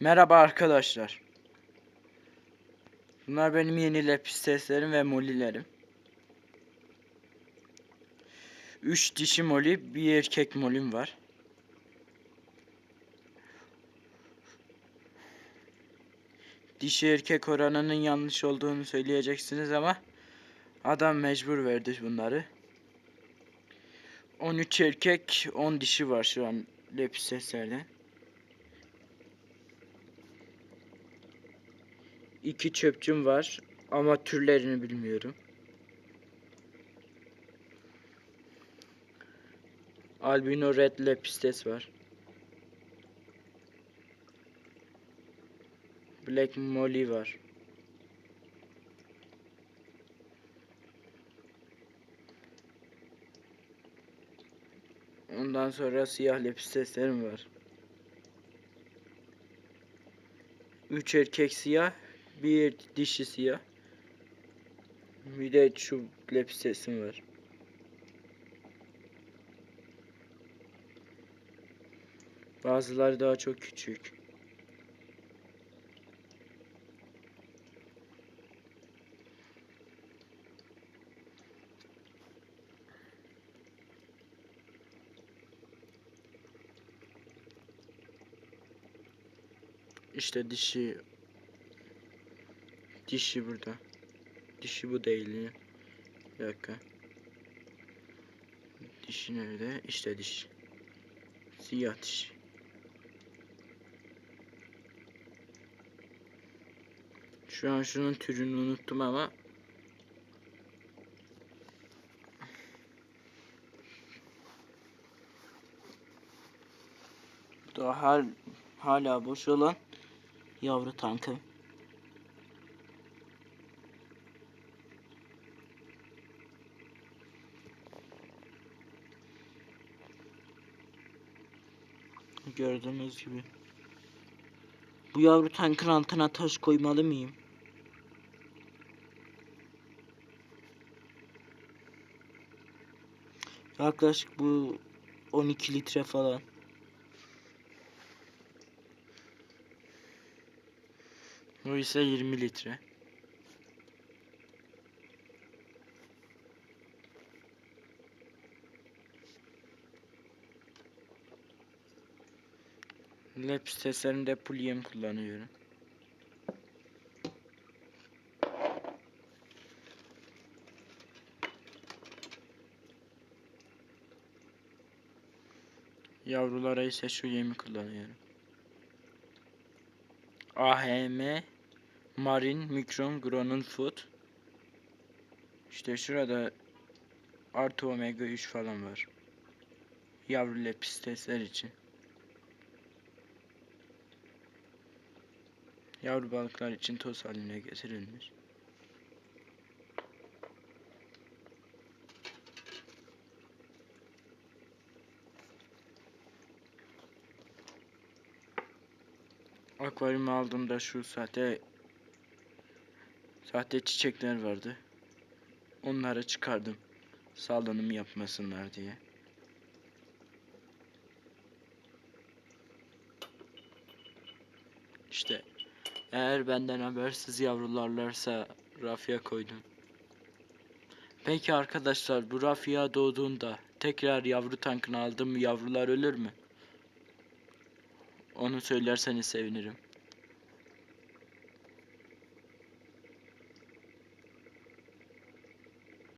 Merhaba arkadaşlar. Bunlar benim yeni lepisteslerim ve molilerim. 3 dişi moli, bir erkek molim var. Dişi erkek oranının yanlış olduğunu söyleyeceksiniz ama adam mecbur verdi bunları. 13 erkek, 10 dişi var şu an lepisteslerde. İki çöpçüm var ama türlerini bilmiyorum. Albino Red Lepistes var. Black Molly var. Ondan sonra siyah lepisteslerim var. Üç erkek siyah, bir dişi siyah. Bir de şu lepistesim var. Bazıları daha çok küçük. İşte dişi dişi burada. Dişi bu değil. Bir dakika. Dişi nerede? İşte dişi. Siyah dişi. Şu an şunun türünü unuttum ama daha hal, hala boş olan yavru tankım. Gördüğünüz gibi. Bu yavru tankın altına taş koymalı mıyım? Yaklaşık bu 12 litre falan. Bu ise 20 litre. Lepisteslerinde pulyem kullanıyorum. Yavrulara ise şu yemi kullanıyorum. AHM Marin Mikron Gronon Food. İşte şurada artı omega 3 falan var. Yavru lepistesler için. Yavru balıklar için toz haline getirilmiş. Akvaryuma aldığımda şu sahte sahte çiçekler vardı. Onları çıkardım. Salınım yapmasınlar diye. İşte eğer benden habersiz yavrularlarsa rafya koydum. Peki arkadaşlar bu rafya doğduğunda tekrar yavru tankını aldım yavrular ölür mü? Onu söylerseniz sevinirim.